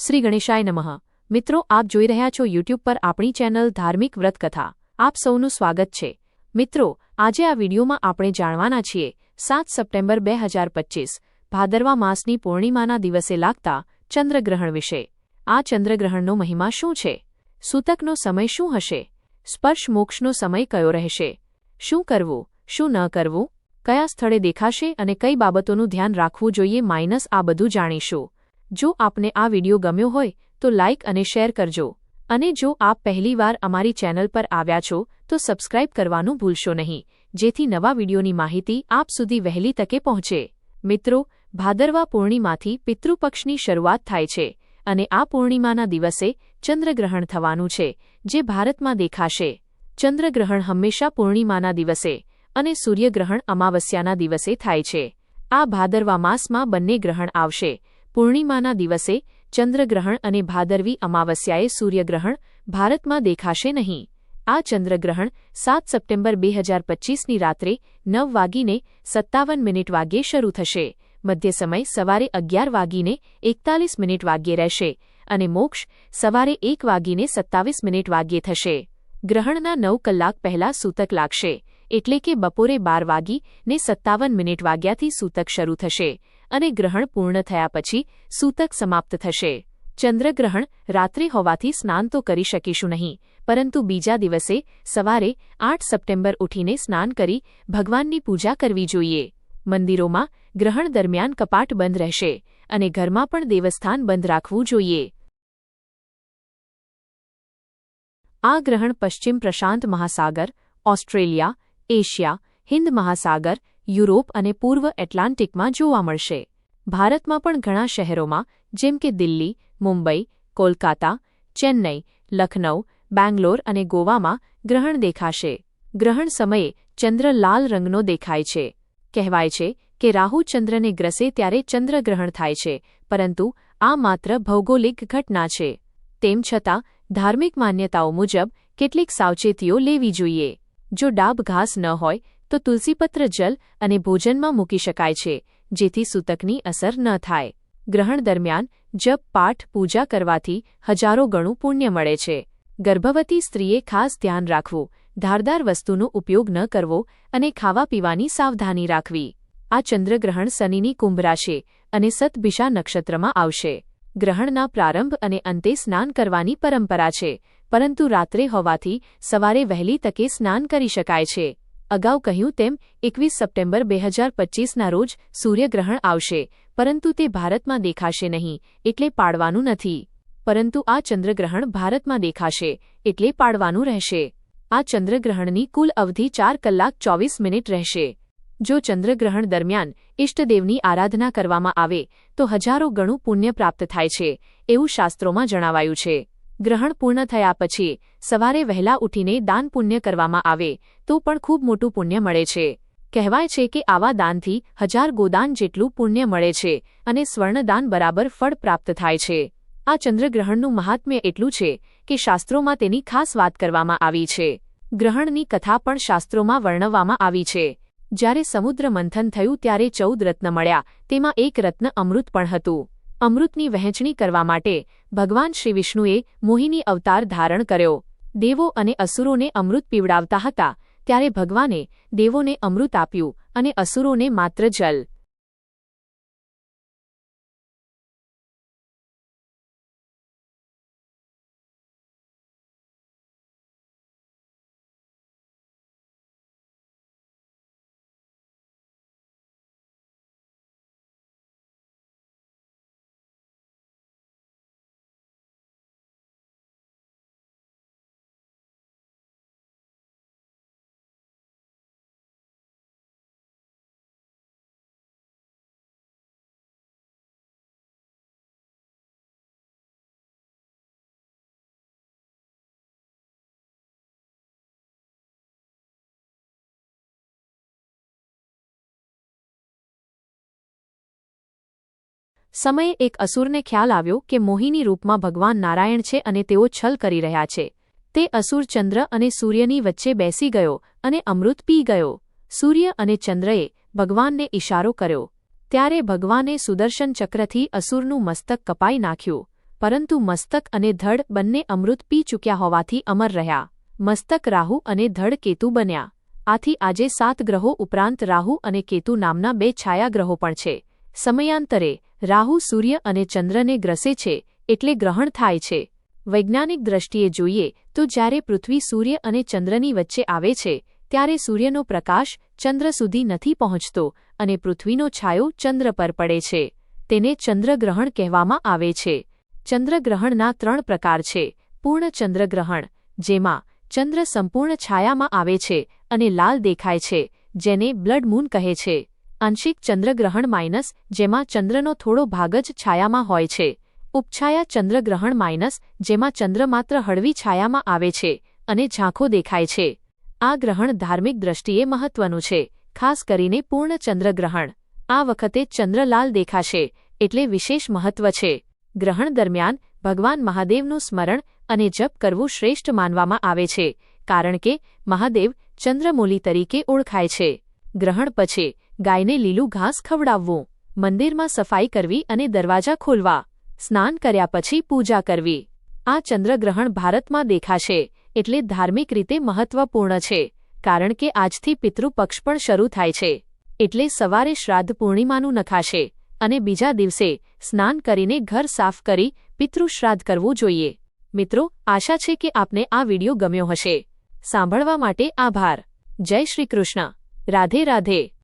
શ્રી ગણેશાય નમઃ. મિત્રો, આપ જોઈ રહ્યા છો યુટ્યુબ પર આપણી ચેનલ ધાર્મિક વ્રતકથા. આપ સૌનું સ્વાગત છે. મિત્રો, આજે આ વિડીયોમાં આપણે જાણવાના છીએ, સાત સપ્ટેમ્બર બે હજાર પચ્ચીસ ભાદરવા માસની પૂર્ણિમાના દિવસે લાગતા ચંદ્રગ્રહણ વિશે. આ ચંદ્રગ્રહણનો મહિમા શું છે? સૂતકનો સમય શું હશે? સ્પર્શ મોક્ષનો સમય કયો રહેશે? શું કરવું? શું ન કરવું? કયા સ્થળે દેખાશે અને કઈ બાબતોનું ધ્યાન રાખવું જોઈએ માઇનસ આ બધું જાણીશું. જો આપને આ વિડિયો ગમ્યો હોય, તો લાઇક અને શેર કરજો. અને જો આપ પહેલીવાર અમારી ચેનલ પર આવ્યા છો, તો સબસ્ક્રાઇબ કરવાનું ભૂલશો નહીં. જેથી નવા વિડિયોની માહિતી આપ સુધી વહેલી તકે પહોંચે. મિત્રો, ભાદરવા પૂર્ણિમાથી પિતૃપક્ષની શરૂઆત થાય છે, અને આ પૂર્ણિમાના દિવસે ચંદ્રગ્રહણ થવાનું છે, જે ભારતમાં દેખાશે. ચંદ્રગ્રહણ હંમેશા પૂર્ણિમાના દિવસે અને સૂર્યગ્રહણ અમાવસ્યાના દિવસે થાય છે. આ ભાદરવા માસમાં બંને ગ્રહણ આવશે પૂર્ણિમાના દિવસે ચંદ્રગ્રહણ અને ભાદરવી અમાવસ્યાએ સૂર્યગ્રહણ ભારતમાં દેખાશે નહીં. આ ચંદ્રગ્રહણ સાત સપ્ટેમ્બર બે હજાર પચ્ચીસની રાત્રે નવ વાગીને સત્તાવન મિનિટ વાગ્યે શરૂ થશે. મધ્ય સમય સવારે અગિયાર વાગીને એકતાલીસ મિનિટ વાગ્યે રહેશે અને મોક્ષ સવારે એક વાગીને સત્તાવીસ મિનિટ વાગ્યે થશે. ગ્રહણના નવ કલાક પહેલા સૂતક લાગશે. એટલે કે બપોરે બાર વાગીને સત્તાવન મિનિટ વાગ્યાથી સૂતક શરૂ થશે. અને ગ્રહણ પૂર્ણ થયા પછી સૂતક સમાપ્ત થશે. ચંદ્રગ્રહણ રાત્રે હોવાથી સ્નાન તો કરી શકીશું નહીં, પરંતુ બીજા દિવસે સવારે આઠ સપ્ટેમ્બર ઉઠીને સ્નાન કરી ભગવાનની પૂજા કરવી જોઈએ. મંદિરોમાં ગ્રહણ દરમિયાન કપાટ બંધ રહેશે અને ઘરમાં પણ દેવસ્થાન બંધ રાખવું જોઈએ. આ ગ્રહણ પશ્ચિમ પ્રશાંત મહાસાગર, ઓસ્ટ્રેલિયા, એશિયા, હિન્દ મહાસાગર યુરોપ અને પૂર્વ એટલાન્ટિકમાં જોવા મળશે. ભારતમાં પણ ઘણા શહેરોમાં, જેમ કે દિલ્હી, મુંબઈ, કોલકાતા, ચેન્નઈ, લખનૌ, બેંગ્લોર અને ગોવામાં ગ્રહણ દેખાશે. ગ્રહણ સમયે ચંદ્ર લાલ રંગનો દેખાય છે. કહેવાય છે કે રાહુ ચંદ્રને ગ્રસે ત્યારે ચંદ્રગ્રહણ થાય છે, પરંતુ આ માત્ર ભૌગોલિક ઘટના છે. તેમ છતાં, ધાર્મિક માન્યતાઓ મુજબ કેટલીક સાવચેતીઓ લેવી જોઈએ. જો ડાબ ઘાસ ન હોય તો તુલસીપત્ર જલ અને ભોજનમાં મૂકી શકાય છે, જેથી સૂતકની અસર ન થાય. ગ્રહણ દરમિયાન જપ, પાઠ, પૂજા કરવાથી હજારો ગણું પુણ્ય મળે છે. ગર્ભવતી સ્ત્રીએ ખાસ ધ્યાન રાખવું, ધારદાર વસ્તુનો ઉપયોગ ન કરવો અને ખાવા પીવાની સાવધાની રાખવી. આ ચંદ્રગ્રહણ શનિની કુંભ રાશિ અને સતભિષા નક્ષત્રમાં આવશે. ગ્રહણના પ્રારંભ અને અંતે સ્નાન કરવાની પરંપરા છે, પરંતુ રાત્રે હોવાથી સવારે વહેલી તકે સ્નાન કરી શકાય છે. અગાઉ કહ્યું તેમ, એકવીસ સપ્ટેમ્બર બે હજાર પચ્ચીસના રોજ સૂર્યગ્રહણ આવશે, પરંતુ તે ભારતમાં દેખાશે નહીં, એટલે પાડવાનું નથી. પરંતુ આ ચંદ્રગ્રહણ ભારતમાં દેખાશે, એટલે પાડવાનું રહેશે. આ ચંદ્રગ્રહણની કુલ અવધિ ચાર કલાક ચોવીસ મિનિટ રહેશે. જો ચંદ્રગ્રહણ દરમિયાન ઇષ્ટદેવની આરાધના કરવામાં આવે, તો હજારો ગણું પુણ્ય પ્રાપ્ત થાય છે, એવું શાસ્ત્રોમાં જણાવાયું છે. ગ્રહણ પૂર્ણ થયા પછી સવારે વહેલા ઉઠીને દાન પુણ્ય કરવામાં આવે, તો પણ ખૂબ મોટું પુણ્ય મળે છે. કહેવાય છે કે આવા દાનથી હજાર ગોદાન જેટલું પુણ્ય મળે છે અને સ્વર્ણદાન બરાબર ફળ પ્રાપ્ત થાય છે. આ ચંદ્રગ્રહણનું મહાત્મ્ય એટલું છે કે શાસ્ત્રોમાં તેની ખાસ વાત કરવામાં આવી છે. ગ્રહણની કથા પણ શાસ્ત્રોમાં વર્ણવવામાં આવી છે. જ્યારે સમુદ્ર મંથન થયું ત્યારે ચૌદ રત્ન મળ્યા, તેમાં એક રત્ન અમૃત પણ હતું. અમૃતની વહેંચણી કરવા માટે ભગવાન શ્રી વિષ્ણુએ મોહિની અવતાર ધારણ કર્યો. દેવો અને અસુરોને અમૃત પીવડાવતા હતા, ત્યારે ભગવાને દેવોને અમૃત આપ્યું અને અસુરોને માત્ર જલ સમયે એક અસુરને ખ્યાલ આવ્યો કે મોહિની રૂપમાં ભગવાન નારાયણ છે અને તેઓ છલ કરી રહ્યા છે. તે અસુર ચંદ્ર અને સૂર્યની વચ્ચે બેસી ગયો અને અમૃત પી ગયો. સૂર્ય અને ચંદ્રએ ભગવાનને ઇશારો કર્યો. ત્યારે ભગવાને સુદર્શન ચક્રથી અસુરનું મસ્તક કપાઈ નાખ્યું. પરંતુ મસ્તક અને ધડ બંને અમૃત પી ચૂક્યા હોવાથી અમર રહ્યા. મસ્તક રાહુ અને ધડ કેતુ બન્યા. આથી આજે સાત ગ્રહો ઉપરાંત રાહુ અને કેતુ નામના બે છાયાગ્રહો પણ છે. સમયાંતરે રાહુ સૂર્ય અને ચંદ્રને ગ્રસે છે એટલે ગ્રહણ થાય છે. વૈજ્ઞાનિક દ્રષ્ટિએ જોઈએ તો જ્યારે પૃથ્વી સૂર્ય અને ચંદ્રની વચ્ચે આવે છે, ત્યારે સૂર્યનો પ્રકાશ ચંદ્ર સુધી નથી પહોંચતો અને પૃથ્વીનો છાયો ચંદ્ર પર પડે છે. તેને ચંદ્રગ્રહણ કહેવામાં આવે છે. ચંદ્રગ્રહણના ત્રણ પ્રકાર છે. પૂર્ણ ચંદ્રગ્રહણ, જેમાં ચંદ્ર સંપૂર્ણ છાયામાં આવે છે અને લાલ દેખાય છે, જેને બ્લડ મૂન કહે છે. આંશિક ચંદ્રગ્રહણ માઇનસ, જેમાં ચંદ્રનો થોડો ભાગ જ છાયામાં હોય છે. ઉપછાયા ચંદ્રગ્રહણ માઇનસ, જેમાં ચંદ્ર માત્ર હળવી છાયામાં આવે છે અને ઝાંખો દેખાય છે. આ ગ્રહણ ધાર્મિક દ્રષ્ટિએ મહત્વનું છે, ખાસ કરીને પૂર્ણ ચંદ્રગ્રહણ. આ વખતે ચંદ્ર લાલ દેખાશે, એટલે વિશેષ મહત્વ છે. ગ્રહણ દરમિયાન, ભગવાન મહાદેવનું સ્મરણ અને જપ કરવું શ્રેષ્ઠ માનવામાં આવે છે, કારણ કે મહાદેવ ચંદ્રમૂલી તરીકે ઓળખાય છે. ગ્રહણ પછી ગાયને લીલું ઘાસ ખવડાવવું, મંદિરમાં સફાઈ કરવી અને દરવાજા ખોલવા, સ્નાન કર્યા પછી પૂજા કરવી. આ ચંદ્રગ્રહણ ભારતમાં દેખાશે, એટલે ધાર્મિક રીતે મહત્વપૂર્ણ છે, કારણ કે આજથી પિતૃપક્ષ પણ શરૂ થાય છે. એટલે સવારે શ્રાદ્ધ પૂર્ણિમાનું નખાશે, અને બીજા દિવસે સ્નાન કરીને ઘર સાફ કરી પિતૃશ્રાદ્ધ કરવું જોઈએ. મિત્રો, આશા છે કે આપને આ વિડિયો ગમ્યો હશે. સાંભળવા માટે આભાર. જય શ્રી કૃષ્ણ. રાધે રાધે.